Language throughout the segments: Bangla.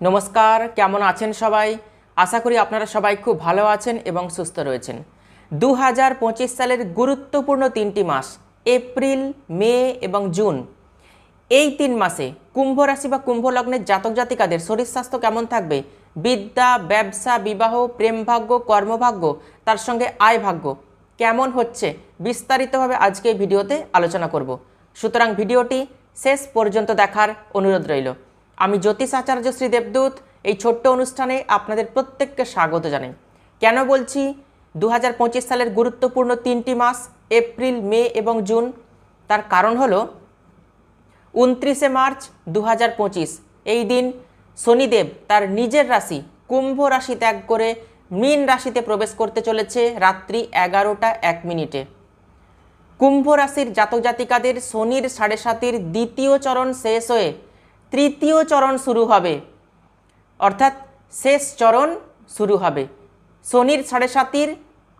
নমস্কার, কেমন আছেন সবাই? আশা করি আপনারা সবাই খুব ভালো আছেন এবং সুস্থ রয়েছেন। দু হাজার পঁচিশ সালের গুরুত্বপূর্ণ তিনটি মাস, এপ্রিল, মে এবং জুন। এই তিন মাসে কুম্ভ রাশি বা কুম্ভ লগ্নের জাতক জাতিকাদের শরীর স্বাস্থ্য কেমন থাকবে? বিদ্যা, ব্যবসা, বিবাহ প্রেমভাগ্য কর্মভাগ্য, তার সঙ্গে আয় ভাগ্য কেমন হচ্ছে বিস্তারিতভাবে আজকে ভিডিওতে আলোচনা করব। সুতরাং ভিডিওটি শেষ পর্যন্ত দেখার অনুরোধ রইল। আমি জ্যোতিষ আচার্য শ্রী দেবদূত, এই ছোট্ট অনুষ্ঠানে আপনাদের প্রত্যেককে স্বাগত জানাই। কেন বলছি? দু হাজার পঁচিশ সালের গুরুত্বপূর্ণ তিনটি মাস, এপ্রিল, মে এবং জুন। তার কারণ হলো, উনত্রিশে মার্চ দু হাজার পঁচিশ, এই দিন শনিদেব তার নিজের রাশি, কুম্ভ রাশি ত্যাগ করে মীন রাশিতে প্রবেশ করতে চলেছে রাত্রি এগারোটা এক মিনিটে। কুম্ভ রাশির জাতক জাতিকাদের শনির সাড়ে সাতির দ্বিতীয় চরণ শেষ হয়ে তৃতীয় চরণ শুরু হবে। অর্থাৎ শেষ চরণ শুরু হবে। শনির সাড়ে সাতির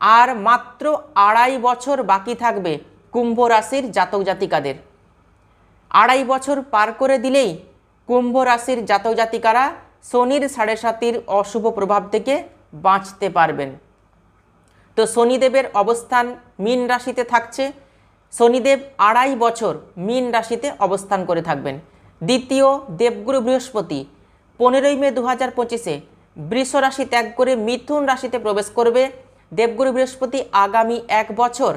আর মাত্র আড়াই বছর বাকি থাকবে কুম্ভ রাশির জাতক জাতিকাদের। আড়াই বছর পার করে দিলেই কুম্ভ রাশির জাতক জাতিকারা শনির সাড়ে সাতির অশুভ প্রভাব থেকে বাঁচতে পারবেন। তো শনিদেবের অবস্থান মীন রাশিতে থাকছে। শনিদেব আড়াই বছর মীন রাশিতে অবস্থান করে থাকবেন। দ্বিতীয় দেবগুরু বৃহস্পতি, পনেরোই মে দু হাজার পঁচিশে বৃষ রাশি ত্যাগ করে মিথুন রাশিতে প্রবেশ করবে। দেবগুরু বৃহস্পতি আগামী এক বছর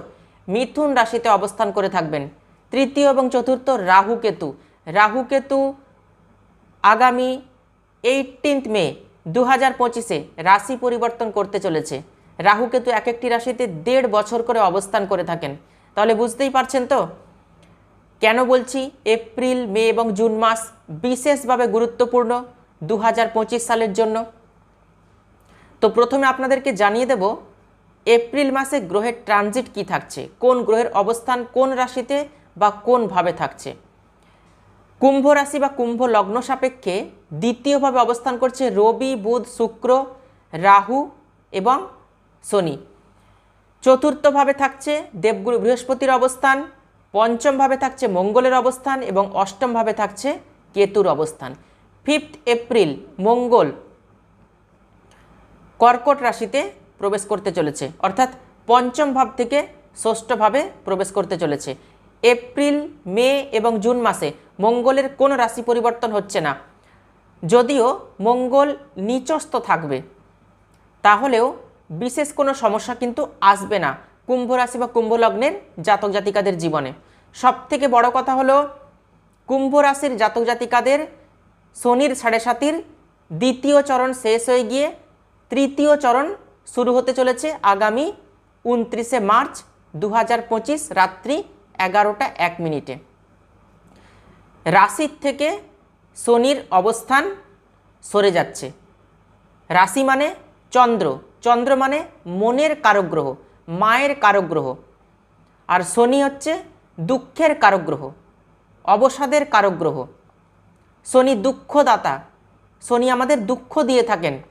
মিথুন রাশিতে অবস্থান করে থাকবেন। তৃতীয় এবং চতুর্থ রাহু কেতু রাহু কেতু আগামী এইটিন্থ মে দু হাজার পঁচিশে রাশি পরিবর্তন করতে চলেছে। রাহু কেতু এক একটি রাশিতে দেড় বছর করে অবস্থান করে থাকেন। তাহলে বুঝতেই পারছেন তো? কেন বলছি? এপ্রিল, মে এবং জুন মাস বিশেষভাবে গুরুত্বপূর্ণ দু হাজার পঁচিশ সালের জন্য। তো প্রথমে আপনাদেরকে জানিয়ে দেব, এপ্রিল মাসে গ্রহের ট্রানজিট কি থাকছে? কোন গ্রহের অবস্থান কোন রাশিতে বা কোন ভাবে থাকছে? কুম্ভ রাশি বা কুম্ভ লগ্ন সাপেক্ষে দ্বিতীয়ভাবে অবস্থান করছে রবি, বুধ, শুক্র, রাহু এবং শনি। চতুর্থভাবে থাকছে দেবগুরু বৃহস্পতির অবস্থান পঞ্চমভাবে থাকছে মঙ্গলের অবস্থান এবং অষ্টমভাবে থাকছে কেতুর অবস্থান। ফিফথ এপ্রিল, মঙ্গল কর্কট রাশিতে প্রবেশ করতে চলেছে। অর্থাৎ পঞ্চম ভাব থেকে ষষ্ঠভাবে প্রবেশ করতে চলেছে। এপ্রিল, মে এবং জুন মাসে মঙ্গলের কোনো রাশি পরিবর্তন হচ্ছে না। যদিও মঙ্গল নিচস্থ থাকবে, তাহলেও বিশেষ কোনো সমস্যা কিন্তু আসবে না। কুম্ভ রাশি বা কুম্ভ লগ্নের জাতক জাতিকাদের জীবনে। সব থেকে বড় কথা হলো, কুম্ভ রাশির জাতক জাতিকাদের শনির সাড়ে সাতির দ্বিতীয় চরণ শেষ হয়ে গিয়ে তৃতীয় চরণ শুরু হতে চলেছে আগামী উনত্রিশে মার্চ দু হাজার পঁচিশ রাত্রি এগারোটা এক মিনিটে। রাশির থেকে শনির অবস্থান সরে যাচ্ছে। রাশি মানে চন্দ্র। চন্দ্র মানে মনের কারগ্রহ। মায়ের কারগ্রহ। আর শনি হচ্ছে দুঃখের কারগ্রহ, অবসাদের কারগ্রহ। শনি দুঃখদাতা, শনি আমাদের দুঃখ দিয়ে থাকেন।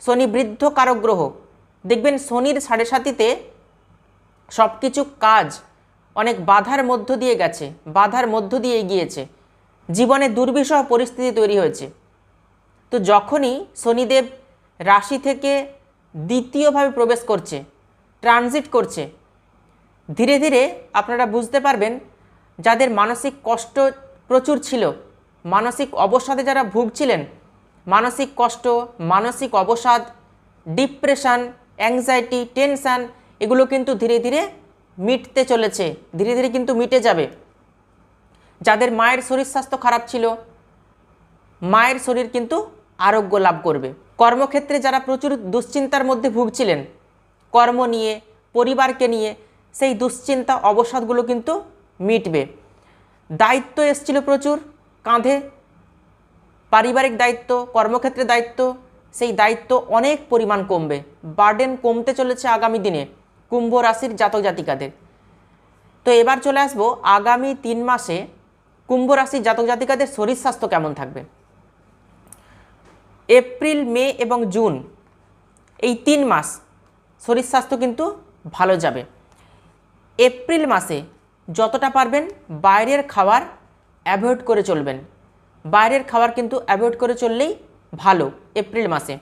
শনি বৃদ্ধ কারগ্রহ। দেখবেন শনির সাড়ে সাতিতে সব কিছু কাজ অনেক বাধার মধ্য দিয়ে গেছে, বাধার মধ্য দিয়ে এগিয়েছে। জীবনে দুর্বিষহ পরিস্থিতি তৈরি হয়েছে। তো যখনই শনিদেব রাশি থেকে দ্বিতীয়ভাবে প্রবেশ করছে ট্রানজিট করছে। ধীরে ধীরে আপনারা বুঝতে পারবেন যাদের মানসিক কষ্ট প্রচুর ছিল, মানসিক অবসাদে যারা ভুগছিলেন, মানসিক কষ্ট, মানসিক অবসাদ, ডিপ্রেশন অ্যাংজাইটি টেনশান এগুলো কিন্তু ধীরে ধীরে মিটতে চলেছে, ধীরে ধীরে কিন্তু মিটে যাবে। যাদের মায়ের শরীর স্বাস্থ্য খারাপ ছিল, মায়ের শরীর কিন্তু আরোগ্য লাভ করবে। কর্মক্ষেত্রে যারা প্রচুর দুশ্চিন্তার মধ্যে ভুগছিলেন কর্ম নিয়ে, পরিবারকে নিয়ে সেই দুশ্চিন্তা, অবসাদগুলো কিন্তু মিটবে। দায়িত্ব এসছিল প্রচুর, কাঁধে। পারিবারিক দায়িত্ব কর্মক্ষেত্রে দায়িত্ব, সেই দায়িত্ব অনেক পরিমাণ কমবে। বার্ডেন কমতে চলেছে আগামী দিনে, কুম্ভ রাশির জাতক জাতিকাদের। তো এবার চলে আসব আগামী তিন মাসে কুম্ভ রাশির জাতক জাতিকাদের শরীর স্বাস্থ্য কেমন থাকবে? এপ্রিল, মে এবং জুন, এই তিন মাস শরীর স্বাস্থ্য কিন্তু ভালো যাবে। এপ্রিল মাসে যতটা পারবেন বাইরের খাবার অ্যাভয়েড করে চলবেন। বাইরের খাবার কিন্তু অ্যাভয়েড করে চললেই ভালো এপ্রিল মাসে।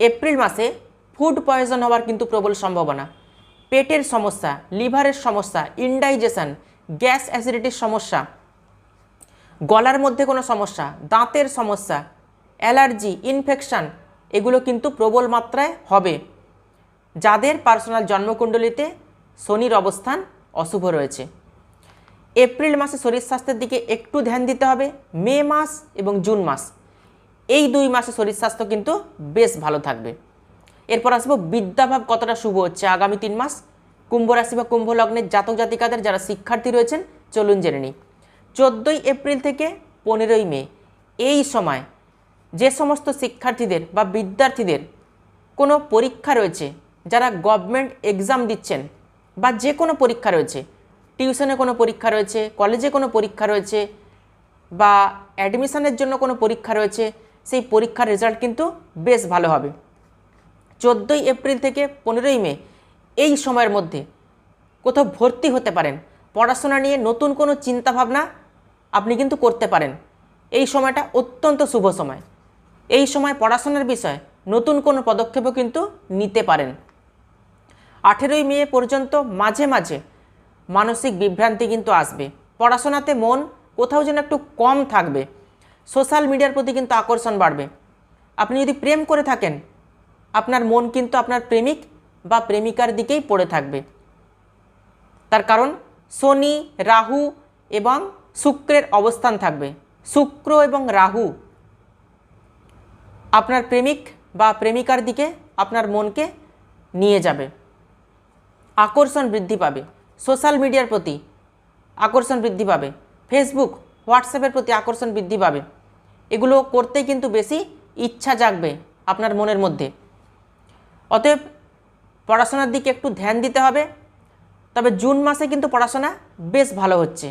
এপ্রিল মাসে ফুড পয়জন হওয়ার কিন্তু প্রবল সম্ভাবনা। পেটের সমস্যা, লিভারের সমস্যা ইনডাইজেশন গ্যাস অ্যাসিডিটির সমস্যা, গলার মধ্যে কোনো সমস্যা, দাঁতের সমস্যা অ্যালার্জি ইনফেকশন এগুলো কিন্তু প্রবল মাত্রায় হবে। যাদের পার্সোনাল জন্মকুণ্ডলিতে শনির অবস্থান অশুভ রয়েছে। এপ্রিল মাসে শরীর স্বাস্থ্যের দিকে একটু ধ্যান দিতে হবে, মে মাস এবং জুন মাস। এই দুই মাসে শরীর স্বাস্থ্য কিন্তু বেশ ভালো থাকবে। এরপর আসব বিদ্যাভাব কতটা শুভ হচ্ছে আগামী তিন মাস। কুম্ভ রাশি বা কুম্ভ লগ্নের জাতক জাতিকাদের যারা শিক্ষার্থী রয়েছেন, চলুন জেনে নিই। চোদ্দোই এপ্রিল থেকে পনেরোই মে, এই সময় যে সমস্ত শিক্ষার্থীদের বা বিদ্যার্থীদের কোনো পরীক্ষা রয়েছে যারা গভর্নমেন্ট এক্সাম দিচ্ছেন বা যে কোনো পরীক্ষা রয়েছে টিউশনে কোনো পরীক্ষা রয়েছে কলেজে কোনো পরীক্ষা রয়েছে বা অ্যাডমিশনের জন্য কোনো পরীক্ষা রয়েছে, সেই পরীক্ষার রেজাল্ট কিন্তু বেশ ভালো হবে। চোদ্দোই এপ্রিল থেকে পনেরোই মে এই সময়ের মধ্যে কোথাও ভর্তি হতে পারেন, পড়াশোনা নিয়ে নতুন কোনো চিন্তাভাবনা আপনি কিন্তু করতে পারেন। এই সময়টা অত্যন্ত শুভ সময়। এই সময় পড়াশোনার বিষয়ে নতুন কোনো পদক্ষেপও কিন্তু নিতে পারেন। আঠেরোই মে পর্যন্ত মাঝে মাঝে মানসিক বিভ্রান্তি কিন্তু আসবে। পড়াশোনাতে মন কোথাও যেন একটু কম থাকবে। সোশ্যাল মিডিয়ার প্রতি কিন্তু আকর্ষণ বাড়বে। আপনি যদি প্রেম করে থাকেন, আপনার মন কিন্তু আপনার প্রেমিক বা প্রেমিকার দিকেই পড়ে থাকবে। তার কারণ শনি, রাহু এবং শুক্রের অবস্থান থাকবে। শুক্র এবং রাহু আপনার প্রেমিক বা প্রেমিকার দিকে আপনার মনকে নিয়ে যাবে। আকর্ষণ বৃদ্ধি পাবে। সোশ্যাল মিডিয়ার প্রতি আকর্ষণ বৃদ্ধি পাবে। ফেসবুক, হোয়াটসঅ্যাপের প্রতি আকর্ষণ বৃদ্ধি পাবে। এগুলো করতে কিন্তু বেশি ইচ্ছা জাগবে আপনার মনের মধ্যে। অতএব পড়াশোনার দিকে একটু ধ্যান দিতে হবে। তবে জুন মাসে কিন্তু পড়াশোনা বেশ ভালো হচ্ছে।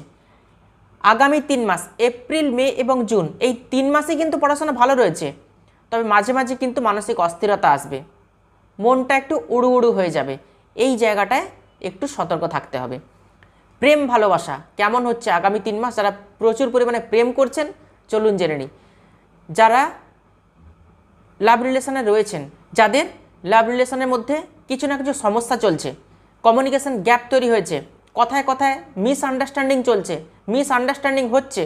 আগামী তিন মাস, এপ্রিল, মে এবং জুন, এই তিন মাসে কিন্তু পড়াশোনা ভালো রয়েছে। তবে মাঝে মাঝে কিন্তু মানসিক অস্থিরতা আসবে। মনটা একটু উড়ু উড়ু হয়ে যাবে। এই জায়গাটায় একটু সতর্ক থাকতে হবে। প্রেম ভালোবাসা কেমন হচ্ছে আগামী তিন মাস? যারা প্রচুর পরিমাণে প্রেম করছেন, চলুন জেনে নিই। যারা লাভ রিলেশনে রয়েছেন, যাদের লাভ রিলেশনের মধ্যে কিছু না কিছু সমস্যা চলছে কমিউনিকেশন গ্যাপ তৈরি হয়েছে, কথায় কথায় মিস আন্ডারস্ট্যান্ডিং চলছে মিস আন্ডারস্ট্যান্ডিং হচ্ছে,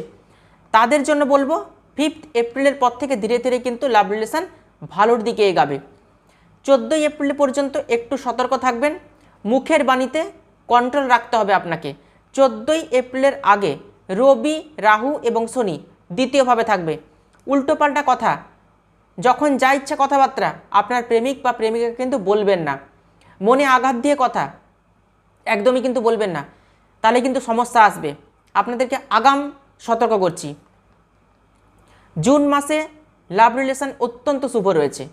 তাদের জন্য বলব ফিফথ এপ্রিলের পর থেকে ধীরে ধীরে কিন্তু লাভ রিলেশন ভালোর দিকে এগাবে। চোদ্দোই এপ্রিল পর্যন্ত একটু সতর্ক থাকবেন। মুখের বাণীতে কন্ট্রোল রাখতে হবে আপনাকে। চোদ্দোই এপ্রিলের আগে রবি, রাহু এবং শনি দ্বিতীয়ভাবে থাকবে। উল্টোপাল্টা কথা, যখন যা ইচ্ছা কথাবার্তা আপনার প্রেমিক বা প্রেমিকা কিন্তু বলবেন না। মনে আঘাত দিয়ে কথা একদমই কিন্তু বলবেন না। তাহলে কিন্তু সমস্যা আসবে। আপনাদেরকে আগাম সতর্ক করছি। জুন মাসে লাভ রিলেশন অত্যন্ত শুভ রয়েছে।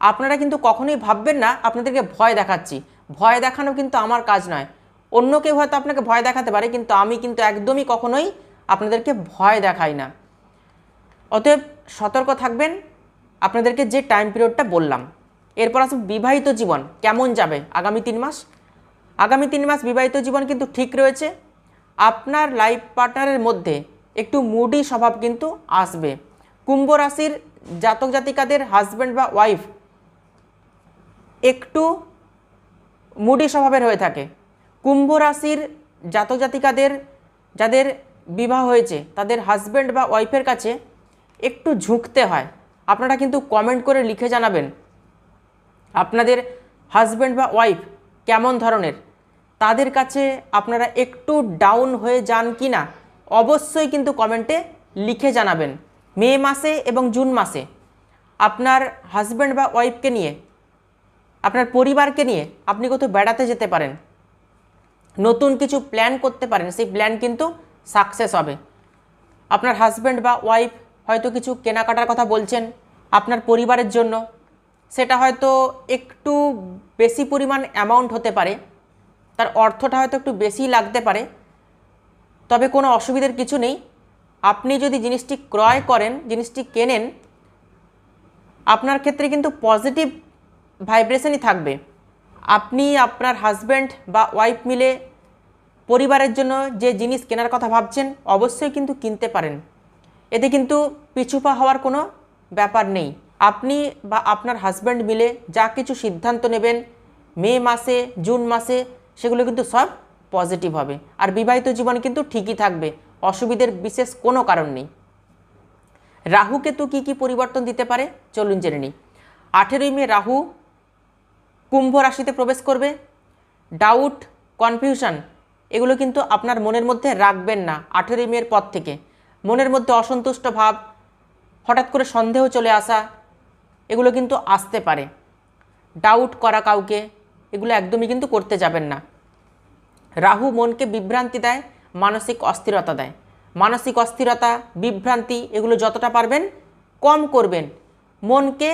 আপনারা কিন্তু কখনোই ভাববেন না, আপনাদেরকে ভয় দেখাচ্ছি। ভয় দেখানো কিন্তু আমার কাজ নয়। অন্য কেউ হয়তো আপনাকে ভয় দেখাতে পারে, কিন্তু আমি কিন্তু একদমই কখনোই আপনাদেরকে ভয় দেখাই না। অতএব সতর্ক থাকবেন, আপনাদেরকে যে টাইম পিরিয়ডটা বললাম। এরপর আসুন বিবাহিত জীবন, কেমন যাবে? আগামী তিন মাস? আগামী তিন মাস বিবাহিত জীবন কিন্তু ঠিক রয়েছে। আপনার লাইফ পার্টনারের মধ্যে একটু মুডি স্বভাব কিন্তু আসবে। কুম্ভ রাশির জাতক জাতিকাদের হাজব্যান্ড বা ওয়াইফ একটু মুডি স্বভাবের হয়ে থাকে। কুম্ভ রাশির জাতক জাতিকাদের, যাদের বিবাহ হয়েছে, তাদের হাজব্যান্ড বা ওয়াইফের কাছে একটু ঝুঁকতে হয়। আপনারা কিন্তু কমেন্ট করে লিখে জানাবেন, আপনাদের হাজব্যান্ড বা ওয়াইফ কেমন ধরনের? তাদের কাছে আপনারা একটু ডাউন হয়ে যান কি না অবশ্যই কিন্তু কমেন্টে লিখে জানাবেন। মে মাসে এবং জুন মাসে আপনার হাজব্যান্ড বা ওয়াইফকে নিয়ে আপনার পরিবারকে নিয়ে আপনি কোথাও বেড়াতে যেতে পারেন, নতুন কিছু প্ল্যান করতে পারেন, সেই প্ল্যান কিন্তু সাকসেস হবে। আপনার হাজব্যান্ড বা ওয়াইফ হয়তো কিছু কেনাকাটার কথা বলছেন আপনার পরিবারের জন্য, সেটা হয়তো একটু বেশি পরিমাণ অ্যামাউন্ট হতে পারে, তার অর্থটা হয়তো একটু বেশি লাগতে পারে, তবে কোনো অসুবিধার কিছু নেই। আপনি যদি জিনিসটি ক্রয় করেন, জিনিসটি কেনেন, আপনার ক্ষেত্রে কিন্তু পজিটিভ ভাইব্রেশনই থাকবে। আপনি আপনার হাজব্যান্ড বা ওয়াইফ মিলে পরিবারের জন্য যে জিনিস কেনার কথা ভাবছেন, অবশ্যই কিন্তু কিনতে পারেন। এতে কিন্তু পিছুপা হওয়ার কোনো ব্যাপার নেই। আপনি বা আপনার হাজব্যান্ড মিলে যা কিছু সিদ্ধান্ত নেবেন, মে মাসে, জুন মাসে, সেগুলো কিন্তু সব পজিটিভ হবে। আর বিবাহিত জীবন কিন্তু ঠিকই থাকবে, অসুবিধের বিশেষ কোনো কারণ নেই। রাহু কেতু কী কী পরিবর্তন দিতে পারে? চলুন জেনে নিই। আঠেরোই মে রাহু কুম্ভ রাশিতে প্রবেশ করবে। ডাউট কনফিউশন এগুলো কিন্তু আপনার মনের মধ্যে রাখবেন না আঠেরোই মেয়ের পর থেকে। মনের মধ্যে অসন্তুষ্ট ভাব, হঠাৎ করে সন্দেহ চলে আসা, এগুলো কিন্তু আসতে পারে। ডাউট করা কাউকে, এগুলো একদমই কিন্তু করতে যাবেন না। রাহু মনকে বিভ্রান্তি দেয়, মানসিক অস্থিরতা দেয়। মানসিক অস্থিরতা, বিভ্রান্তি এগুলো যতটা পারবেন কম করবেন। মনকে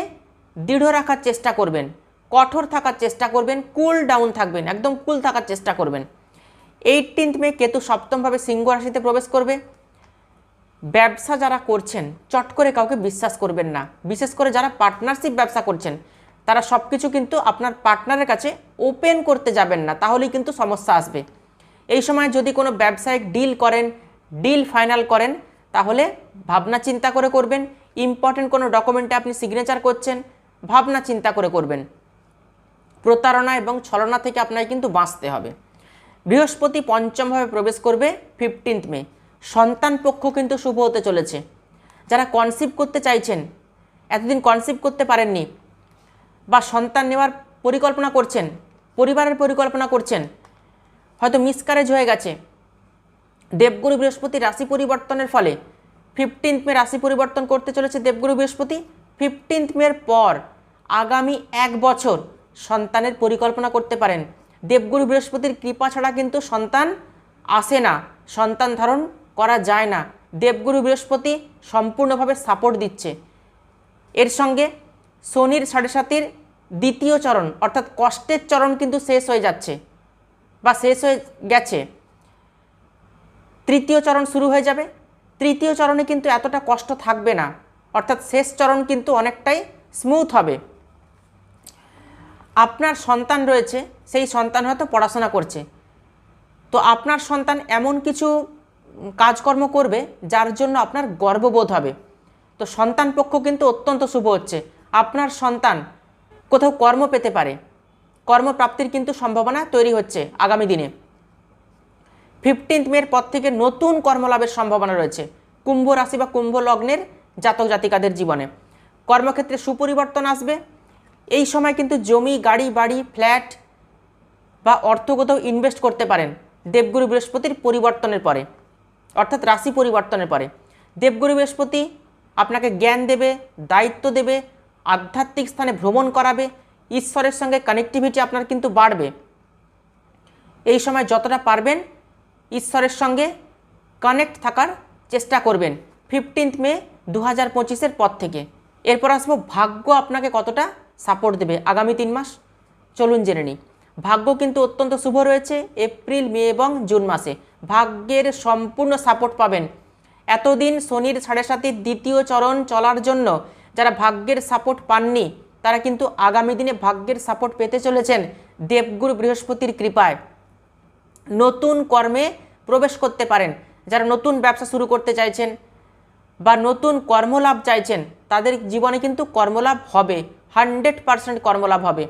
দৃঢ় রাখার চেষ্টা করবেন। কঠোর থাকার চেষ্টা করবেন কুল ডাউন থাকবেন, একদম কুল থাকার চেষ্টা করবেন। এইটিন্থ মে কেতু সপ্তমভাবে সিংহ রাশিতে প্রবেশ করবে। ব্যবসা যারা করছেন, চট করে কাউকে বিশ্বাস করবেন না। বিশেষ করে যারা পার্টনারশিপ ব্যবসা করছেন, তারা সব কিছু কিন্তু আপনার পার্টনারের কাছে ওপেন করতে যাবেন না, তাহলেই কিন্তু সমস্যা আসবে। এই সময় যদি কোনো ব্যবসায়িক ডিল করেন ডিল ফাইনাল করেন, তাহলে ভাবনা চিন্তা করে করবেন। ইম্পর্টেন্ট কোনো ডকুমেন্টে আপনি সিগনেচার করছেন, ভাবনা চিন্তা করে করবেন। প্রতারণা এবং ছলনা থেকে আপনাকে কিন্তু বাঁচতে হবে। বৃহস্পতি পঞ্চমভাবে প্রবেশ করবে ফিফটিন্থ মে। সন্তান পক্ষ কিন্তু শুভ হতে চলেছে। যারা কনসিভ করতে চাইছেন, এতদিন কনসিভ করতে পারেননি বা সন্তান নেওয়ার পরিকল্পনা করছেন, পরিবারের পরিকল্পনা করছেন, হয়তো মিসকারেজ হয়ে গেছে। দেবগুরু বৃহস্পতি রাশি পরিবর্তনের ফলে ফিফটিন্থ মে রাশি পরিবর্তন করতে চলেছে দেবগুরু বৃহস্পতি। ফিফটিন্থ মের পর আগামী এক বছর সন্তানের পরিকল্পনা করতে পারেন। দেবগুরু বৃহস্পতির কৃপা ছাড়া কিন্তু সন্তান আসে না, সন্তান ধারণ করা যায় না। দেবগুরু বৃহস্পতি সম্পূর্ণভাবে সাপোর্ট দিচ্ছে। এর সঙ্গে শনির সাড়ে সাতির দ্বিতীয় চরণ, অর্থাৎ কষ্টের চরণ কিন্তু শেষ হয়ে যাচ্ছে বা শেষ হয়ে গেছে। তৃতীয় চরণ শুরু হয়ে যাবে। তৃতীয় চরণে কিন্তু এতটা কষ্ট থাকবে না, অর্থাৎ শেষ চরণ কিন্তু অনেকটাই স্মুথ হবে। আপনার সন্তান রয়েছে, সেই সন্তান হয়তো পড়াশোনা করছে। তো আপনার সন্তান এমন কিছু কাজকর্ম করবে, যার জন্য আপনার গর্ববোধ হবে। তো সন্তান পক্ষ কিন্তু অত্যন্ত শুভ হচ্ছে। আপনার সন্তান কোথাও কর্ম পেতে পারে। কর্মপ্রাপ্তির কিন্তু সম্ভাবনা তৈরি হচ্ছে আগামী দিনে। ফিফটিন্থ মের পর থেকে নতুন কর্মলাভের সম্ভাবনা রয়েছে। কুম্ভ রাশি বা কুম্ভ লগ্নের জাতক জাতিকাদের জীবনে। কর্মক্ষেত্রে সুপরিবর্তন আসবে। এই সময় কিন্তু জমি, গাড়ি, বাড়ি, ফ্ল্যাট বা অর্থ কোথাও ইনভেস্ট করতে পারেন। দেবগুরু বৃহস্পতির পরিবর্তনের পরে, অর্থাৎ রাশি পরিবর্তনের পরে। দেবগুরু বৃহস্পতি আপনাকে জ্ঞান দেবে, দায়িত্ব দেবে, আধ্যাত্মিক স্থানে ভ্রমণ করাবে, ঈশ্বরের সঙ্গে কানেক্টিভিটি আপনার কিন্তু বাড়বে। এই সময় যতটা পারবেন ঈশ্বরের সঙ্গে কানেক্ট থাকার চেষ্টা করবেন। ফিফটিন্থ মে দু হাজার পঁচিশের পর থেকে। এরপর আসব ভাগ্য আপনাকে কতটা সাপোর্ট দেবে আগামী তিন মাস? চলুন জেনে নিই। ভাগ্য কিন্তু অত্যন্ত শুভ রয়েছে এপ্রিল, মে এবং জুন মাসে। ভাগ্যের সম্পূর্ণ সাপোর্ট পাবেন। এতদিন শনির সাড়ে সাতির দ্বিতীয় চরণ চলার জন্য যারা ভাগ্যের সাপোর্ট পাননি, তারা কিন্তু আগামী দিনে ভাগ্যের সাপোর্ট পেতে চলেছেন দেবগুরু বৃহস্পতির কৃপায়। নতুন কর্মে প্রবেশ করতে পারেন। যারা নতুন ব্যবসা শুরু করতে চাইছেন বা নতুন কর্মলাভ চাইছেন, তাদের জীবনে কিন্তু কর্মলাভ হবে। হান্ড্রেড পারসেন্ট কর্মলাভ হবে।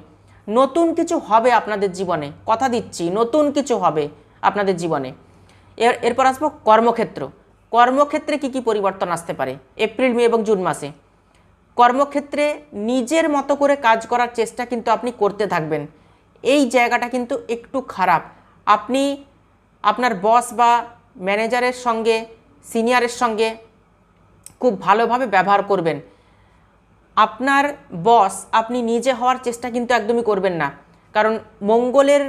নতুন কিছু হবে আপনাদের জীবনে। কথা দিচ্ছি, নতুন কিছু হবে আপনাদের জীবনে। এর, এরপর আসব কর্মক্ষেত্র। কর্মক্ষেত্রে কি কি পরিবর্তন আসতে পারে? এপ্রিল, মে এবং জুন মাসে। কর্মক্ষেত্রে নিজের মতো করে কাজ করার চেষ্টা কিন্তু আপনি করতে থাকবেন। এই জায়গাটা কিন্তু একটু খারাপ। আপনি আপনার বস বা ম্যানেজারের সঙ্গে, সিনিয়রের সঙ্গে খুব ভালোভাবে ব্যবহার করবেন। আপনার বস আপনি নিজে হওয়ার চেষ্টা কিন্তু একদমই করবেন না। কারণ মঙ্গলের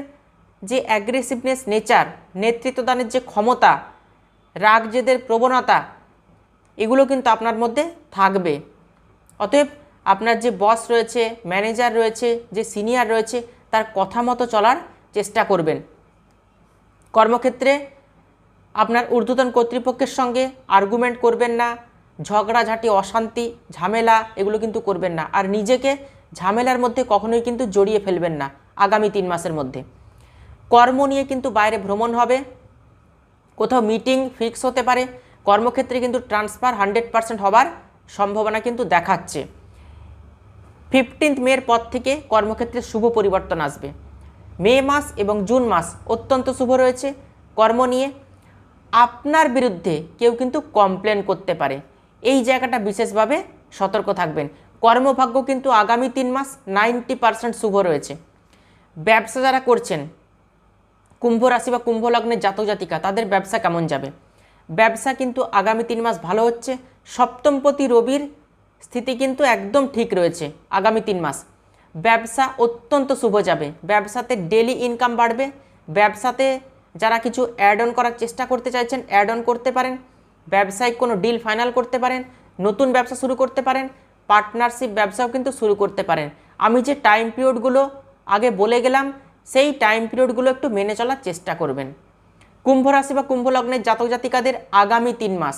যে অ্যাগ্রেসিভনেস নেচার নেতৃত্বদানের যে ক্ষমতা রাগ জেদের প্রবণতা, এগুলো কিন্তু আপনার মধ্যে থাকবে। অতএব আপনার যে বস রয়েছে ম্যানেজার রয়েছে, যে সিনিয়র রয়েছে, তার কথা মতো চলার চেষ্টা করবেন। কর্মক্ষেত্রে আপনার ঊর্ধ্বতন কর্তৃপক্ষের সঙ্গে আর্গুমেন্ট করবেন না। ঝগড়াঝাঁটি, অশান্তি, ঝামেলা এগুলো কিন্তু করবেন না। আর নিজেকে ঝামেলার মধ্যে কখনোই কিন্তু জড়িয়ে ফেলবেন না আগামী তিন মাসের মধ্যে। কর্ম নিয়ে কিন্তু বাইরে ভ্রমণ হবে, কোথাও মিটিং ফিক্স হতে পারে, কর্মক্ষেত্রে কিন্তু ট্রান্সফার হান্ড্রেড পার্সেন্ট হবার সম্ভাবনা কিন্তু দেখাচ্ছে। ফিফটিন্থ মের পর থেকে কর্মক্ষেত্রে শুভ পরিবর্তন আসবে। মে মাস এবং জুন মাস অত্যন্ত শুভ রয়েছে। কর্ম নিয়ে আপনার বিরুদ্ধে কেউ কিন্তু কমপ্লেন করতে পারে। এই জায়গাটা বিশেষভাবে সতর্ক থাকবেন। কর্মভাগ্য কিন্তু আগামী তিন মাস নাইনটি পার্সেন্ট শুভ রয়েছে। ব্যবসা যারা করছেন, কুম্ভ রাশি বা কুম্ভ লগ্নের জাতক জাতিকা, তাদের ব্যবসা কেমন যাবে? ব্যবসা কিন্তু আগামী তিন মাস ভালো হচ্ছে। সপ্তমপতি রবির স্থিতি কিন্তু একদম ঠিক রয়েছে আগামী তিন মাস। ব্যবসা অত্যন্ত শুভ যাবে। ব্যবসাতে ডেলি ইনকাম বাড়বে। ব্যবসাতে যারা কিছু অ্যাড অন করার চেষ্টা করতে চাইছেন অ্যাড অন করতে পারেন। ব্যবসায়িক কোনো ডিল ফাইনাল করতে পারেন, নতুন ব্যবসা শুরু করতে পারেন পার্টনারশিপ ব্যবসাও কিন্তু শুরু করতে পারেন। আমি যে টাইম পিরিয়ডগুলো আগে বলে গেলাম, সেই টাইম পিরিয়ডগুলো একটু মেনে চলার চেষ্টা করবেন। কুম্ভ রাশি বা কুম্ভ লগ্নের জাতক জাতিকাদের আগামী তিন মাস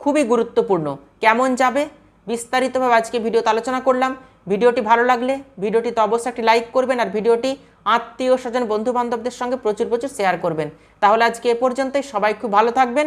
খুবই গুরুত্বপূর্ণ। কেমন যাবে? বিস্তারিতভাবে আজকে ভিডিওতে আলোচনা করলাম। ভিডিওটি ভালো লাগলে ভিডিওটি তো অবশ্যই একটি লাইক করবেন আর ভিডিওটি আত্মীয় স্বজন বন্ধু বান্ধবদের সঙ্গে প্রচুর প্রচুর শেয়ার করবেন। তাহলে আজকে এ পর্যন্তই। সবাই খুব ভালো থাকবেন।